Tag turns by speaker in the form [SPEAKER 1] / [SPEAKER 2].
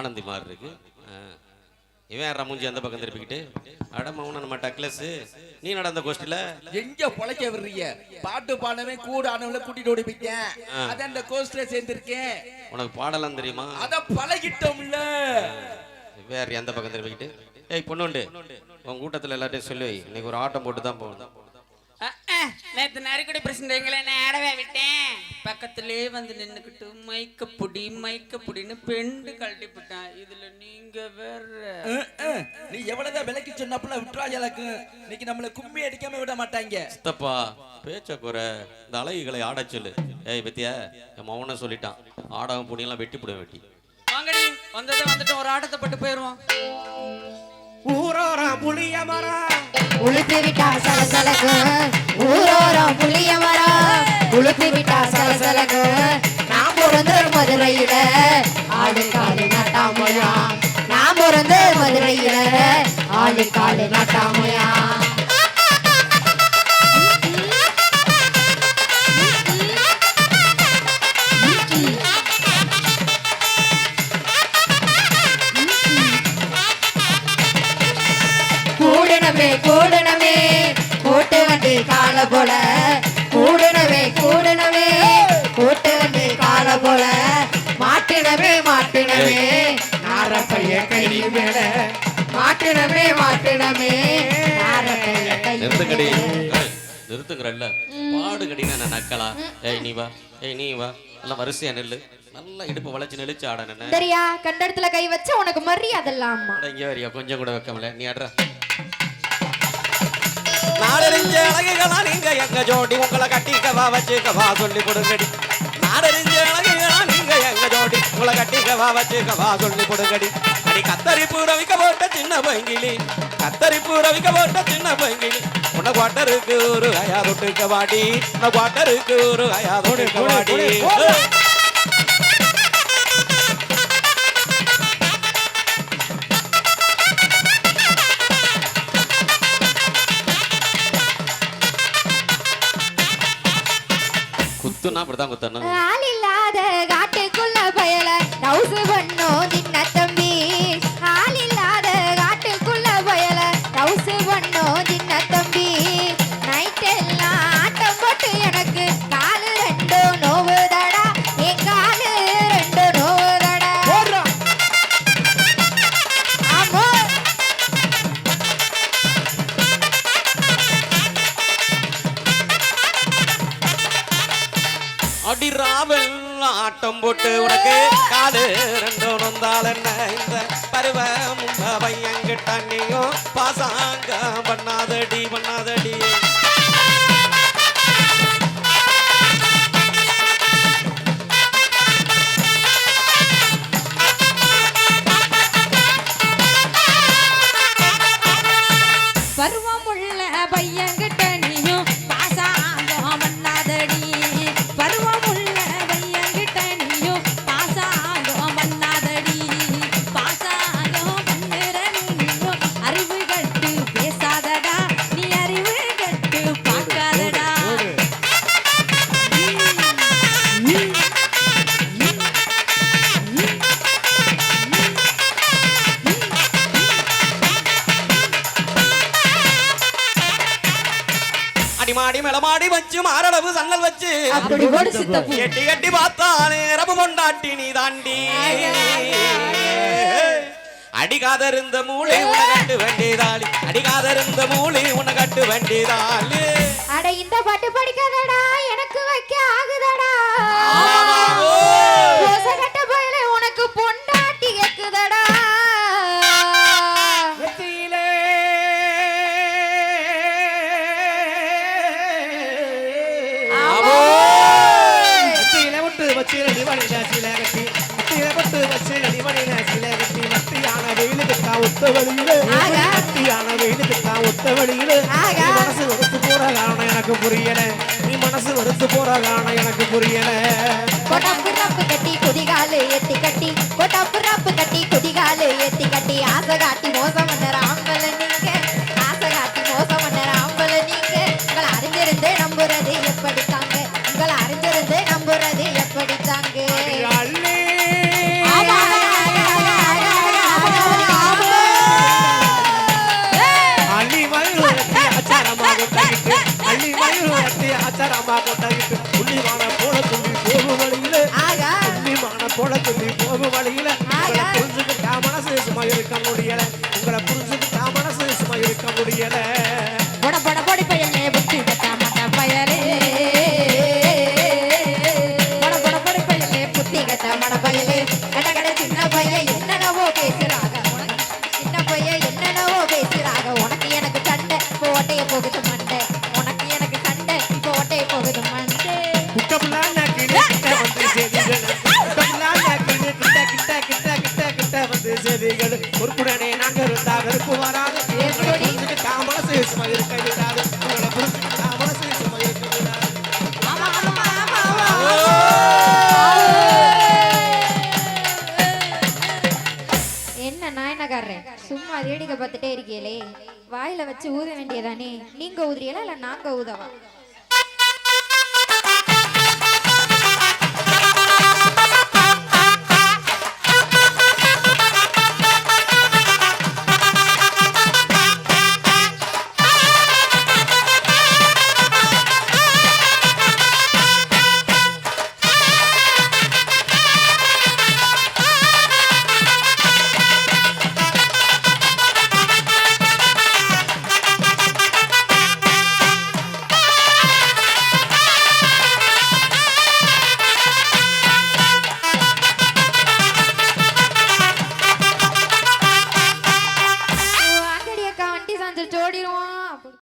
[SPEAKER 1] ஆனந்தி மாதிரி இருக்கு. இவன் யாரா மூஞ்சி அந்த பக்கம் திருப்பிக்கிட்டு? அடமவுன நம்ம டக்லஸ் நீ நடந்த கோஷ்டில
[SPEAKER 2] எங்க பொழைக்க விடுறீங்க? பாட்டு பாடவே கூட ஆனவங்கள கூட்டிட்டு ஓடி போயிட்டேன் அதான் இந்த கோஸ்ட்ல சேர்ந்திருக்கேன்.
[SPEAKER 1] உனக்கு பாடலாம் தெரியுமா?
[SPEAKER 2] அத பழகிட்டோம்ல.
[SPEAKER 1] வேற எந்த பக்கம் திரும்பிக்கிட்டு ஏய் பொண்ணுண்டு உன் கூட்டத்துல எல்லாத்தையும் சொல்லி. இன்னைக்கு ஒரு ஆட்டம் போட்டு தான் போகணும்.
[SPEAKER 3] நேத்து நறுக்கடி பிரச்சனை எங்களை ஆடவே விட்டேன். பக்கத்திலே வந்து நின்னுக்கிட்டு மைக்க புடி மைக்க புடின்னு பெண்டு கழட்டி போட்டான் இதுல நீங்க வேற.
[SPEAKER 2] நீ எவ்வளவுதான் விலைக்கு சொன்னாப்புல விட்டுறாஜாக்கு இன்னைக்கு நம்மள கும்மி அடிக்காம விட மாட்டாங்க.
[SPEAKER 1] சித்தப்பா பேச்ச குறை இந்த அழகுகளை ஆடச் சொல்லு. ஏய் பத்தியா என் மௌன சொல்லிட்டான். ஆடகம் புடியெல்லாம் வெட்டி போட வெட்டி.
[SPEAKER 3] வாங்கடி வந்ததை வந்துட்டு ஒரு ஆட்டத்தை பட்டு போயிருவோம்.
[SPEAKER 4] ஊரோரம் புளிய மரம்
[SPEAKER 5] உளுத்து விட்டா சலசலக்கு ஊரோரம் புளிய மரம் உளுத்து விட்டா சலசலக்கு நான் பிறந்த மதுரையில ஆடு காலு நட்டாமையா. நான் பிறந்த மதுரையில ஆடு காலு நட்டாமையா. வந்து கால போல கூடனமே கூடனமே கூட்டு வந்து கால போல மாட்டினமே. மாட்டினமே நாரப்பைய கை மேல மாட்டினமே. மாட்டினமே நாரப்பைய கை
[SPEAKER 1] நிறுத்துங்கடி.
[SPEAKER 5] மேல.
[SPEAKER 1] ஏய், நிறுத்துங்கறல்ல பாடு கடினா நான் நக்கலா. ஏய் நீ வா. ஏய் நீ வா. எல்லாம் வரிசையா நெல்லு. நல்லா இடுப்பு வளைச்சு நெளிச்சு ஆட நின்னு
[SPEAKER 5] சரியா கண்டடத்துல கை வச்சா உனக்கு மரியாதை இல்லாமா?
[SPEAKER 1] அட, இங்க வரியா? கொஞ்சம் கூட வைக்கமல நீ ஆடுற
[SPEAKER 4] நாடறிஞ்ச அழகுகளா நீங்க எங்க ஜோடி உங்களை கட்டிக்கவா வச்சுக்கவா சொல்லி கொடுங்கடி. நாடறிஞ்ச அழகுகளா நீங்க எங்க ஜோடி உங்களை கட்டிக்கவா வச்சுக்கவா சொல்லி கொடுங்கடி. அடி கத்தரிப்பு ரவிக்க போட்ட சின்ன பங்கிலி கத்தரிப்பு ரவிக்க போட்ட சின்ன பங்கிலி உன்னை குவாட்டருக்கு ஒரு அயா தொட்டுக்க வாடி உன்னை குவாட்டருக்கு ஒரு அயா தொட்டுக்க வாடி
[SPEAKER 1] தான் அப்படிதான் குத்தணும்
[SPEAKER 5] ஆள்
[SPEAKER 4] அடி ராவல் ஆட்டம் போட்டு உனக்கு காலு ரெண்டும் நொந்தால் என்ன? இந்த பருவ முந்த பையன்கிட்ட நீயும் பாசாங்க பண்ணாதடி பண்ணாதடி.
[SPEAKER 5] பருவம் உள்ள நீயும்
[SPEAKER 4] அடி மாடி மேலமாடி வச்சு மாரளவு சன்னல் வச்சு. எட்டி எட்டி பார்த்தானே ரபு கொண்டாட்டி நீ தாண்டி. அடிகாதருந்த மூளை உன கட்டு வேண்டியதாளி அடிகாதருந்த மூளை உன கட்டு வேண்டியதாளி
[SPEAKER 5] அட இந்த பாட்டு படிக்காதடா. எனக்கு வைக்க ஆகுதடா.
[SPEAKER 6] விட்டு வச்சில நிவனில சில கட்டி மத்தியில விட்டு வச்சில நிவனில சில கட்டி மத்தியான வெயிலுக்கு தான் ஒத்த வழியில. மத்தியான வெயிலுக்கு தான் ஒத்த வழியில. மனசு வெறுத்து போற காரணம் எனக்கு புரியல. நீ மனசு வெறுத்து போற காரணம் எனக்கு புரியல.
[SPEAKER 5] கொட்டாப்பு ரப்பு கட்டி குதிகாலு ஏத்தி கட்டி கொட்டாப்பு ரப்பு கட்டி குதிகாலு ஏத்தி கட்டி ஆசை காட்டி மோசம் பண்ணற ஆம்பள நீங்க. ஆசை காட்டி மோசம் பண்ணற ஆம்பள நீங்க. உங்களை அறிஞ்சிருந்து நம்புறது எப்படி?
[SPEAKER 6] இருக்க முடியல.
[SPEAKER 5] பொட பொட பொடி பயலே புத்தி கட்டா மட்ட பயலே. பொட பொட பொடி பயலே புத்தி கட்டா மட பயலே. கட கட சின்ன பையன் என்னென்னவோ பேசுறாங்க. உனக்கு சின்ன பையன் என்னென்னவோ பேசுறாங்க. உனக்கு எனக்கு சண்டை ஒட்டைய போகுது மண்டை. உனக்கு எனக்கு சண்டை ஒட்டைய போகுது மண்டை.
[SPEAKER 6] குட்டபுல்லான கிட்ட கிட்ட வந்து செடிகள் குட்டபுல்லான கிட்ட கிட்ட கிட்ட கிட்ட கிட்ட கிட்ட வந்து செடிகள் பொறுப்புடனே நாங்க இருந்தா வெறுப்பு வராது.
[SPEAKER 5] சும்மா வேடிக்கை பார்த்துட்டே இருக்கீங்களே வாயில வச்சு ஊத வேண்டியதானே? நீங்க ஊதுறீங்களா இல்ல நாங்க ஊதவா?